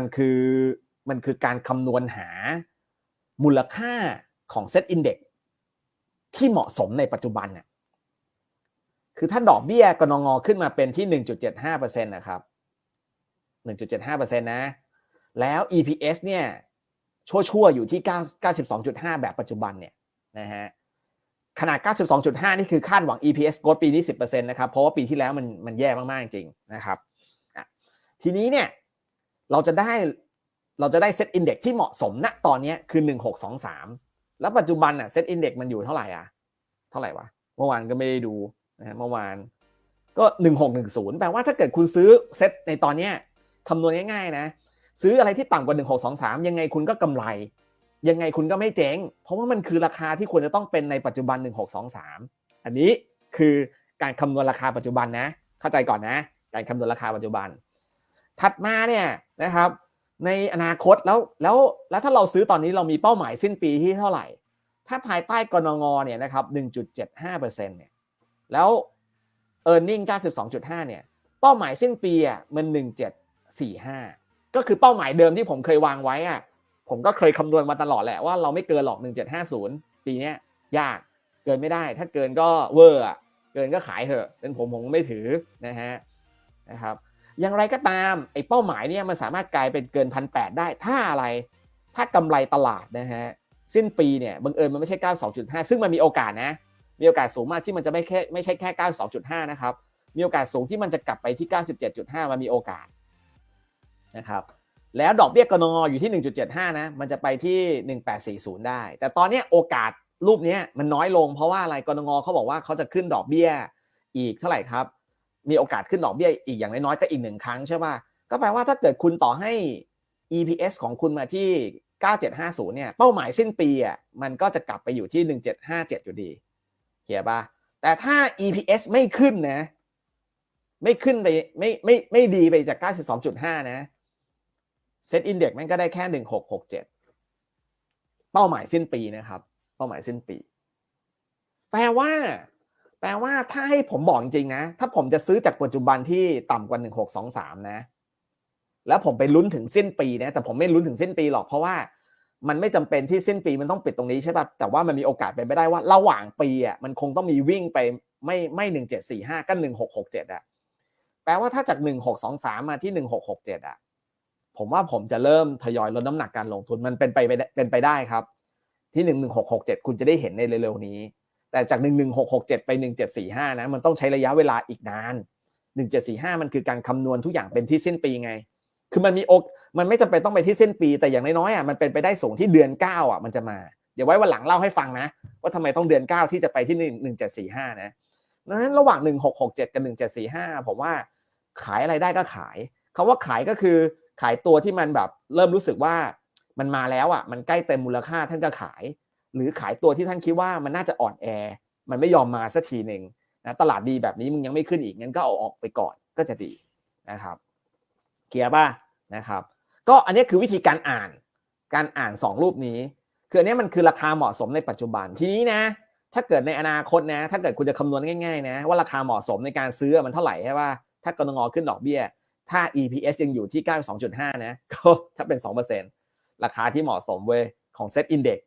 มันคือมันคือการคำนวณหามูลค่าของเซตอินเด็กที่เหมาะสมในปัจจุบันน่ะคือถ้าดอกเบี้ยกนงขึ้นมาเป็นที่ 1.75%นะครับ 1.75%นะ แล้ว EPS เนี่ยชั่วๆ อยู่ที่9 92.5 แบบปัจจุบันเนี่ยนะฮะขนาด 92.5 นี่คือคาดหวัง EPS โกดปีนี้ 10%นะครับ เพราะว่าปีที่แล้วมันมันแย่มาก ๆ จริงนะครับ ทีนี้เนี่ย เราจะได้เราจะได้เซตอินเด็กที่เหมาะสมณตอนนี้คือ 1623 แล้วปัจจุบันอะเซตอินเด็กมันอยู่เท่าไหร่อะเท่าไหร่วะเมื่อวานก็ไม่ได้ดูนะเมื่อวานก็ 1610 แปลว่าถ้าเกิดคุณซื้อเซตในตอนนี้คำนวณง่ายๆนะ ซื้ออะไรที่ต่ำกว่า 1623 ยังไงคุณก็กำไร ยังไงคุณก็ไม่เจ๊ง เพราะว่ามันคือราคาที่ควรจะต้องเป็นในปัจจุบัน 1623 อันนี้คือการคำนวณราคาปัจจุบันนะ เข้าใจก่อนนะ การคำนวณราคาปัจจุบัน ถัดมาเนี่ย นะครับ ในอนาคตแล้วแล้วแล้วถ้าเราซื้อตอนนี้เรามีเป้าหมายสิ้นปีที่เท่าไหร่ ถ้าภายใต้กรงงเนี่ยนะครับ1.75%เนี่ยแล้ว e a r n i n g 92.5 เนี่ย เป้าหมายสิ้นปีอะมัน 1745 ก็คือเป้าหมายเดิมที่ผมเคยวางไว้อะผมก็เคยคำนวณมาตลอดแหละว่าเราไม่เกินหรอก 1750 ปีนี้ยากเกินไม่ได้ ถ้าเกินก็เวอร์เกินก็ขายเถอะเป็นผมผมไม่ถือนะฮะนะครับ อย่างไรก็ตามไอ้เป้าหมายเนี่ยมันสามารถกลายเป็นเกินพันแได้ ถ้าอะไรถ้ากำไรตลาดนะฮะสิ้นปีเนี่ยบังเอิญมันไม่ใช่ 92.5 ซึ่งมันมีโอกาสนะ มีโอกาสสูงมากที่มันจะไม่แค่ไม่ใช่แค่ 92.5 นะครับ มีโอกาสสูงที่มันจะกลับไปที่ 97.5 มันมีโอกาสนะครับแล้วดอกเบี้ยกนงอยู่ที่ 1.75 นะ มันจะไปที่ 1840 ได้ แต่ตอนนี้โอกาสรูปนี้มันน้อยลงเพราะว่าอะไรกนงเขาบอกว่าเขาจะขึ้นดอกเบี้ยอีกเท่าไหร่ครับ มีโอกาสขึ้นดอกเบี้ยอีกอย่างน้อยๆก็อีกหนึ่งครั้งใช่ป่ะก็แปลว่าถ้าเกิดคุณต่อให้ EPS ของคุณมาที่ 9750 เนี่ย เป้าหมายสิ้นปีอะมันก็จะกลับไปอยู่ที่ 1757 อยู่ดีเขียป่ะแต่ถ้า EPS ไม่ขึ้นนะ ไม่ขึ้นไปไม่ไม่ไม่ดีไปจาก 92.5 นะเซตอินเด็กซ์มันก็ได้แค่ 1667 เป้าหมายสิ้นปีนะครับ เป้าหมายสิ้นปี แปลว่า แปลว่าถ้าให้ผมบอกจริงๆนะ ถ้าผมจะซื้อจากปัจจุบันที่ต่ำกว่า 1623 นะ แล้วผมไปลุ้นถึงสิ้นปีนะ แต่ผมไม่ลุ้นถึงสิ้นปีหรอก เพราะว่ามันไม่จำเป็นที่สิ้นปีมันต้องปิดตรงนี้ใช่ป่ะ แต่ว่ามันมีโอกาสเป็นไปได้ว่าระหว่างปีอะมันคงต้องมีวิ่งไปไม่ไม่1745ก็1667อะ แปลว่าถ้าจาก1623มาที่1667อะ ผมว่าผมจะเริ่มทยอยลดน้ำหนักการลงทุนมันเป็นไปเป็นไปได้ครับ ที่11667คุณจะได้เห็นในเร็วๆนี้ แต่จาก 11667 ไป 1745 นะ มันต้องใช้ระยะเวลาอีกนาน 1745 มันคือการคำนวณทุกอย่างเป็นที่สิ้นปีไง คือมันมีอกมันไม่จำเป็นต้องไปที่สิ้นปี แต่อย่างน้อยๆอะมันเป็นไปได้สูงที่เดือน 9 อะมันจะมา เดี๋ยวไว้วันหลังเล่าให้ฟังนะ ว่าทำไมต้องเดือน 9 ที่จะไปที่ 1745 นะดังนั้นระหว่าง 1667 กับ 1745 ผมว่าขายอะไรได้ก็ขายคาว่าขายก็คือขายตัวที่มันแบบเริ่มรู้สึกว่ามันมาแล้วอะมันใกล้เต็มมูลค่าท่านก็ขาย หรือขายตัวที่ท่านคิดว่ามันน่าจะอ่อนแอ มันไม่ยอมมาสักทีหนึ่งนะตลาดดีแบบนี้มึงยังไม่ขึ้นอีกงั้นก็เอาออกไปก่อนก็จะดีนะครับเกียร์ป่ะนะครับ ก็อันนี้คือวิธีการอ่าน การอ่าน 2 รูปนี้ คืออันนี้มันคือราคาเหมาะสมในปัจจุบันทีนี้นะ ถ้าเกิดในอนาคตนะ ถ้าเกิดคุณจะคำนวณง่ายๆนะว่าราคาเหมาะสมในการซื้อมันเท่าไหร่ใช่ป่ะถ้ากรงงขึ้นดอกเบี้ย ถ้า EPS ยังอยู่ที่ 92.5 นะก็ถ้าเป็น 2%ราคาที่เหมาะสมเว้ยของ Set Index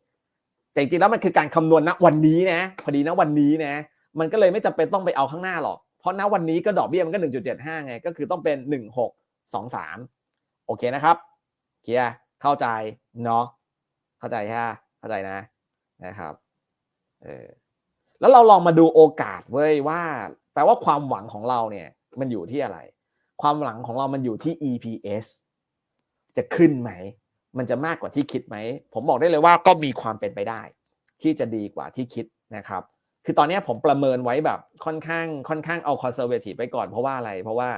แต่จริงๆแล้วมันคือการคำนวณณวันนี้นะพอดีนะวันนี้นะมันก็เลยไม่จำเป็นต้องไปเอาข้างหน้าหรอก เพราะณวันนี้ก็ดอกเบี้ยมันก็ 1.75 ไง ก็คือต้องเป็น 1623 โอเคนะครับเคลียร์เข้าใจเนาะเข้าใจฮะเข้าใจนะนะครับเออแล้วเราลองมาดูโอกาสเว้ยว่า แปลว่าความหวังของเราเนี่ยมันอยู่ที่อะไร ความหวังของเรามันอยู่ที่ EPS จะขึ้นไหม มันจะมากกว่าที่คิดไหม ผมบอกได้เลยว่าก็มีความเป็นไปได้ ที่จะดีกว่าที่คิดนะครับ คือตอนนี้ผมประเมินไว้แบบค่อนข้างค่อนข้างเอาคอนเซอร์เวทีฟไปก่อนเพราะว่าอะไร เพราะว่า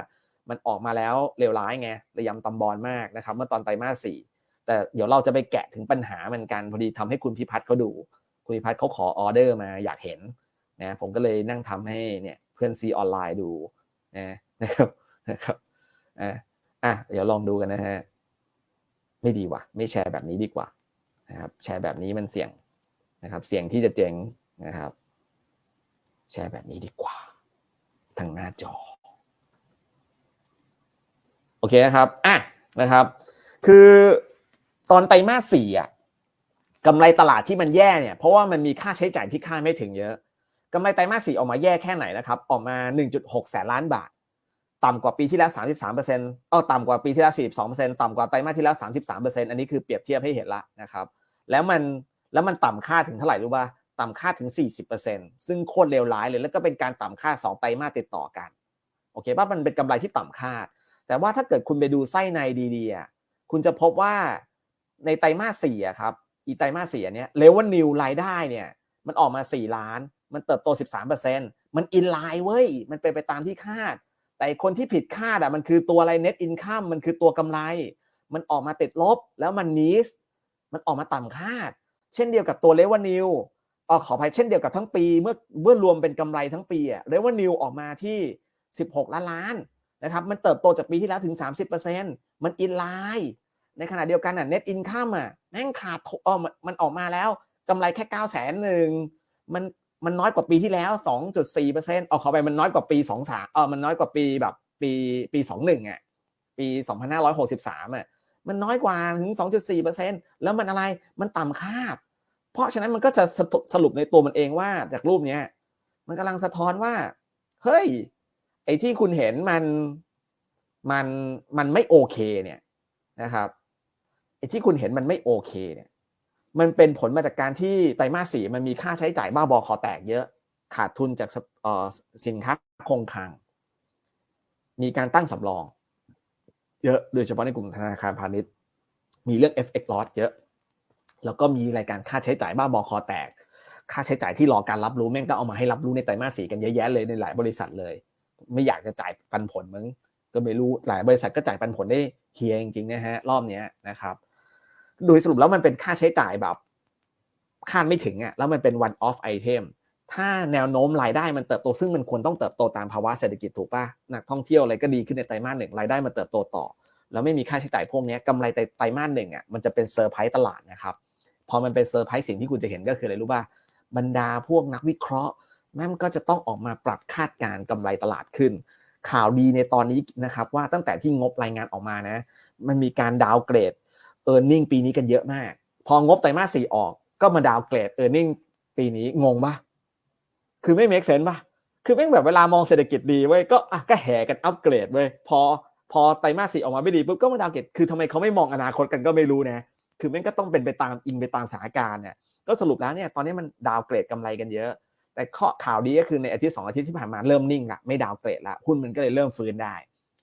มันออกมาแล้วเลวร้ายไงระยำตำบอลมากนะครับ เมื่อตอนไตรมาสสี่แต่เดี๋ยวเราจะไปแกะถึงปัญหามันกันพอดีทำให้คุณพิพัฒน์เขาดู คุณพิพัฒน์เขาขอออเดอร์มาอยากเห็นนะผมก็เลยนั่งทำให้เนี่ยเพื่อนซีออนไลน์ดูนะนะครับนะครับอะอะเดี๋ยวลองดูกันนะฮะ ไม่ดีว่ะ ไม่แชร์แบบนี้ดีกว่านะครับ แชร์แบบนี้มันเสี่ยงนะครับ เสี่ยงที่จะเจ๊งนะครับ แชร์แบบนี้ดีกว่า ทางหน้าจอ โอเคนะครับอะนะครับ คือตอนไตรมาสสี่อะกำไรตลาดที่มันแย่เนี่ยเพราะว่ามันมีค่าใช้จ่ายที่คาดไม่ถึงเยอะกำไรไตรมาสสี่ออกมาแย่แค่ไหนนะครับ ออกมา 1.6 แสนล้านบาท ต่ำกว่าปีที่แล้ว 33เปอร์เซ็นต์เออต่ำกว่าปีที่แล้ว 42เปอร์เซ็นต์ต่ำกว่าไตรมาสที่แล้ว 33เปอร์เซ็นต์อันนี้คือเปรียบเทียบให้เห็นละนะครับแล้วมันแล้วมันต่ำค่าถึงเท่าไหร่รู้ป่ะต่ำค่าถึง 40%ซึ่งโคตรเลวร้ายเลยแล้วก็เป็นการต่ำค่า 2 ไตรมาสติดต่อกันโอเคป่ะมันเป็นกำไรที่ต่ำคาด แต่ว่าถ้าเกิดคุณไปดูไส้ในดีๆคุณจะพบว่าในไตรมาสสี่ครับอีไตรมาสสี่เนี้ยเลเวลนิวรายได้เนี่ยมันออกมา 4 ล้าน มันเติบโต 13%มันอินไลน์เว้ยมันเป็นไปตามที่คาด แต่คนที่ผิดคาดอะมันคือตัวอะไร net income มันคือตัวกำไร มันออกมาติดลบแล้วมันมิสมันออกมาต่ำคาด เช่นเดียวกับตัวเลเวลนิวออขออภัยเช่นเดียวกับทั้งปี เมื่อเมื่อรวมเป็นกำไรทั้งปีอะเลเวลนิวออกมาที่ 16 ล้านล้านนะครับมันเติบโตจากปีที่แล้วถึง 30%มันอินไลน์ในขณะเดียวกันอะ net income อะแม่งขาดอ๋อมันออกมาแล้วกำไรแค่ 9 0 0 0 0หนึ่งมัน มันน้อยกว่าปีที่แล้ว 2.4%เออขอไปมันน้อยกว่าปี23เออมันน้อยกว่าปีแบบปีปี21อะปี 2563อะมันน้อยกว่าถึง 2.4%แล้วมันอะไรมันต่ำคาดเพราะฉะนั้นมันก็จะสรุปในตัวมันเองว่าจากรูปเนี้ยมันกำลังสะท้อนว่า เฮ้ย ไอ้ที่คุณเห็นมันมันมันไม่โอเคเนี่ยนะครับไอ้ที่คุณเห็นมันไม่โอเคเนี่ย มันเป็นผลมาจากการที่ไตรมาสสี่มันมีค่าใช้จ่ายบ้าบอคอแตกเยอะ ขาดทุนจากสินค้าคงคลัง มีการตั้งสำรอง เยอะโดยเฉพาะในกลุ่มธนาคารพาณิชย์ มีเรื่อง FX loss เยอะ แล้วก็มีรายการค่าใช้จ่ายบ้าบอคอแตก ค่าใช้จ่ายที่รอการรับรู้แม่งก็เอามาให้รับรู้ในไตรมาสสี่กันเยอะแยะเลยในหลายบริษัทเลย ไม่อยากจะจ่ายปันผลมึงก็ไม่รู้หลายบริษัทก็จ่ายปันผลได้เฮียจริงๆนะฮะรอบนี้นะครับ โดยสรุปแล้วมันเป็นค่าใช้จ่ายแบบคาดไม่ถึงอะแล้วมันเป็น one off item ถ้าแนวโน้มรายได้มันเติบโตซึ่งมันควรต้องเติบโตตามภาวะเศรษฐกิจถูกป่ะนักท่องเที่ยวอะไรก็ดีขึ้นในไตรมาสหนึ่งรายได้มันเติบโตต่อ แล้วไม่มีค่าใช้จ่ายพวกนี้กำไรไตรมาสหนึ่งอะมันจะเป็นเซอร์ไพรส์ตลาดนะครับพอมันเป็นเซอร์ไพรส์สิ่งที่คุณจะเห็นก็คืออะไรรู้ป่ะบรรดาพวกนักวิเคราะห์ แม่มันก็จะต้องออกมาปรับคาดการกำไรตลาดขึ้น ข่าวดีในตอนนี้นะครับว่าตั้งแต่ที่งบรายงานออกมานะ มันมีการดาวเกรด เออร์เน็งปีนี้กันเยอะมาก พองบไตรมาสสี่ออกก็มาดาวเกรดเออร์เน็งปีนี้งงปะคือไม่เมคเซนปะคือแม่งแบบเวลามองเศรษฐกิจดีเว้ยก็อะก็แห่กันอัปเกรดเว้ยพอพอไตรมาสสี่ออกมาไม่ดีปุ๊บก็มาดาวเกรดคือทำไมเขาไม่มองอนาคตกันก็ไม่รู้นะคือแม่งก็ต้องเป็นไปตามอิงไปตามสถานการณ์เนี่ยก็สรุปแล้วเนี่ยตอนนี้มันดาวเกรดกำไรกันเยอะ แต่ข้อข่าวดีก็คือในอาทิตย์สองอาทิตย์ที่ผ่านมาเริ่มนิ่งละไม่ดาวเกรดละหุ้นมันก็เลยเริ่มฟื้นได้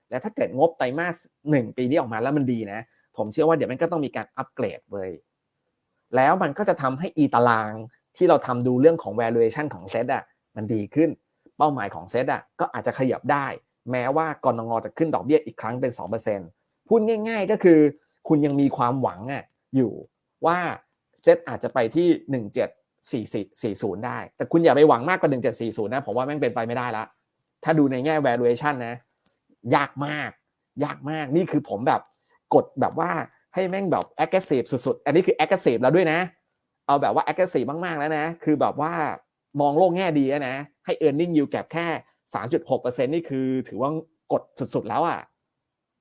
แล้วถ้าเกิดงบไตรมาสหนึ่งปีนี้ออกมาแล้วมันดีนะ ผมเชื่อว่าเดี๋ยวมันก็ต้องมีการอัปเกรดเลยแล้วมันก็จะทำให้อีตารางที่เราทำดูเรื่องของ valuation ของเซตอะมันดีขึ้น เป้าหมายของเซตอะก็อาจจะขยับได้ แม้ว่ากรงงจะขึ้นดอกเบี้ยอีกครั้งเป็น 2%พูดง่าย ๆ ก็คือ คุณยังมีความหวังอะอยู่ว่าเซตอาจจะไปที่ 1740 ได้ แต่คุณอย่าไปหวังมากกว่า 1740 นะ ผมว่าแม่งเป็นไปไม่ได้ละถ้าดูในแง่ valuation นะ ยากมาก ยากมากนี่คือผมแบบ กดแบบว่าให้แม่งแบบ aggressive สุดๆ อันนี้คือ aggressive แล้วด้วยนะ เอาแบบว่า aggressive มากๆแล้วนะ คือแบบว่ามองโลกแง่ดีนะ ให้ earning yield gap แค่ 3.6%นี่คือถือว่ากดสุดๆแล้วอะ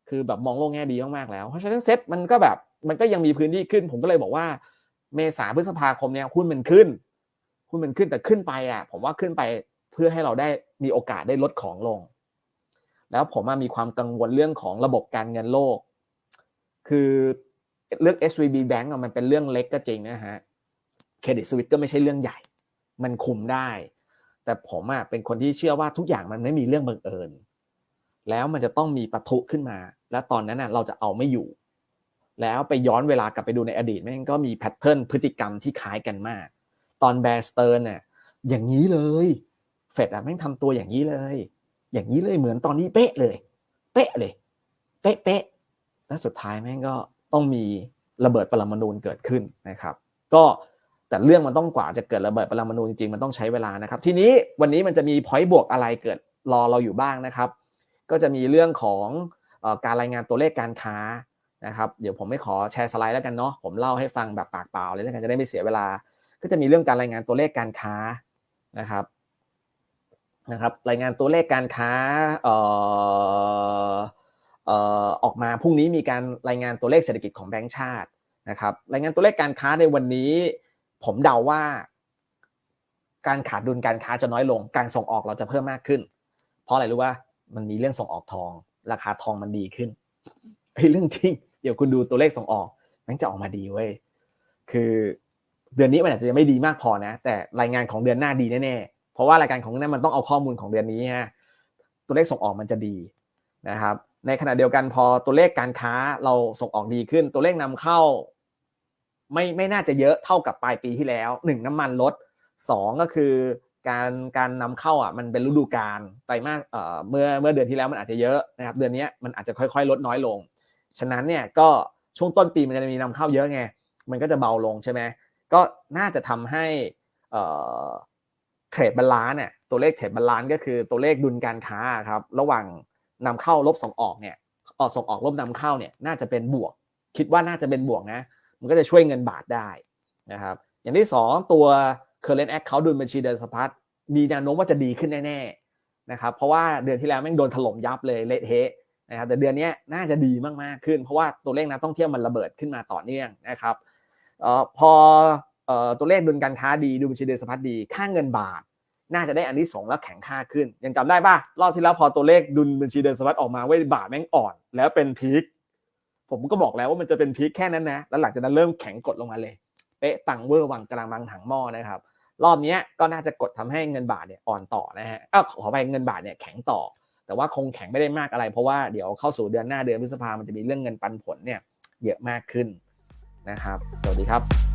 คือแบบมองโลกแง่ดีมากๆแล้ว เพราะฉะนั้นเซ็ตมันก็แบบมันก็ยังมีพื้นที่ขึ้น ผมก็เลยบอกว่า เมษาพฤษภาคมเนี่ยหุ้นมันขึ้นหุ้นมันขึ้นแต่ขึ้นไปอะ ผมว่าขึ้นไปเพื่อให้เราได้มีโอกาสได้ลดของลง แล้วผมมีความกังวลเรื่องของระบบการเงินโลก คือเรื่อง SVB Bank มันเป็นเรื่องเล็กก็จริงนะฮะเครดิตสวิตก็ไม่ใช่เรื่องใหญ่ มันคุมได้ แต่ผมอะเป็นคนที่เชื่อว่าทุกอย่างมันไม่มีเรื่องบังเอิญ แล้วมันจะต้องมีปะทุขึ้นมา แล้วตอนนั้นน่ะเราจะเอาไม่อยู่ แล้วไปย้อนเวลากลับไปดูในอดีตแม่งก็มีแพทเทิร์นพฤติกรรมที่คล้ายกันมาก ตอนแบร์สเตอร์เนี่ยอย่างนี้เลยเฟดอะแม่งทำตัวอย่างนี้เลย อย่างนี้เลยเหมือนตอนนี้เป๊ะเลย เป๊ะเลย เป๊ะเป๊ะ แล้วสุดท้ายแม่งก็ต้องมีระเบิดปรมาณูเกิดขึ้นนะครับ ก็แต่เรื่องมันต้องกว่าจะเกิดระเบิดปรมาณูจริงๆมันต้องใช้เวลานะครับ ทีนี้วันนี้มันจะมีพอยต์บวกอะไรเกิดรอเราอยู่บ้างนะครับ ก็จะมีเรื่องของการรายงานตัวเลขการค้านะครับ เดี๋ยวผมไม่ขอแชร์สไลด์แล้วกันเนาะผมเล่าให้ฟังแบบปากเปล่าเลยแล้วกันจะได้ไม่เสียเวลา ก็จะมีเรื่องการรายงานตัวเลขการค้านะครับนะครับ รายงานตัวเลขการค้าเอ่อ ออกมาพรุ่งนี้มีการรายงานตัวเลขเศรษฐกิจของแบงก์ชาตินะครับรายงานตัวเลขการค้าในวันนี้ ผมเดาว่า การขาดดุลการค้าจะน้อยลง การส่งออกเราจะเพิ่มมากขึ้น เพราะอะไรรู้ว่ามันมีเรื่องส่งออกทอง ราคาทองมันดีขึ้นเฮ้เรื่องจริง เดี๋ยวคุณดูตัวเลขส่งออกมันจะออกมาดีเว้ยคือเดือนนี้มันอาจจะยังไม่ดีมากพอนะ แต่รายงานของเดือนหน้าดีแน่ๆเพราะว่ารายการของนั้นมันต้องเอาข้อมูลของเดือนนี้ฮะตัวเลขส่งออกมันจะดีนะครับ ในขณะเดียวกันพอตัวเลขการค้าเราส่งออกดีขึ้น ตัวเลขนำเข้า ไม่ไม่น่าจะเยอะเท่ากับปลายปีที่แล้วหนึ่งน้ำมันลดสองก็คือการการนำเข้าอะมันเป็นฤดูกาลไตรมาสเอ่อเมื่อเมื่อเดือนที่แล้วมันอาจจะเยอะนะครับเดือนนี้มันอาจจะค่อยๆ ลดน้อยลง ฉะนั้นเนี่ยก็ช่วงต้นปีมันจะมีนำเข้าเยอะไงมันก็จะเบาลงใช่ไหมก็น่าจะทำให้เอ่อเทรดบาลานซ์เนี่ยตัวเลขเทรดบาลานซ์ก็คือตัวเลขดุลการค้าครับระหว่าง นำเข้าลบส่งออกเนี่ยเออส่งออกลบนำเข้าเนี่ยน่าจะเป็นบวก คิดว่าน่าจะเป็นบวกนะ มันก็จะช่วยเงินบาทได้นะครับ อย่างที่สองตัว current account ดุลบัญชีเดินสะพัดมีแนวโน้มว่าจะดีขึ้นแน่ๆนะครับเพราะว่าเดือนที่แล้วแม่งโดนถล่มยับเลยเละเทะนะครับแต่เดือนนี้น่าจะดีมากๆขึ้น เพราะว่าตัวเลขนักท่องเที่ยวมันระเบิดขึ้นมาต่อเนื่องนะครับออพอออตัวเลขดุลการค้าดีดุลบัญชีเดินสะพัดดี ค่าเงินบาท น่าจะได้อันที่สองแล้วแข็งค่าขึ้น ยังจำได้ป่ะ รอบที่แล้วพอตัวเลขดุลบัญชีเดินสะพัดออกมาเว้ยบาทแม่งอ่อน แล้วเป็นพีคผมก็บอกแล้วว่ามันจะเป็นพีคแค่นั้นนะ แล้วหลังจากนั้นเริ่มแข็งกดลงมาเลย เป๊ะปังเวอร์วังกำลังบังถังหม้อนะครับ รอบนี้ก็น่าจะกดทำให้เงินบาทเนี่ยอ่อนต่อนะฮะอ้าวขอไปเงินบาทเนี่ยแข็งต่อ แต่ว่าคงแข็งไม่ได้มากอะไร เพราะว่าเดี๋ยวเข้าสู่เดือนหน้าเดือนพฤษภามันจะมีเรื่องเงินปันผลเนี่ยเยอะมากขึ้นนะครับ สวัสดีครับ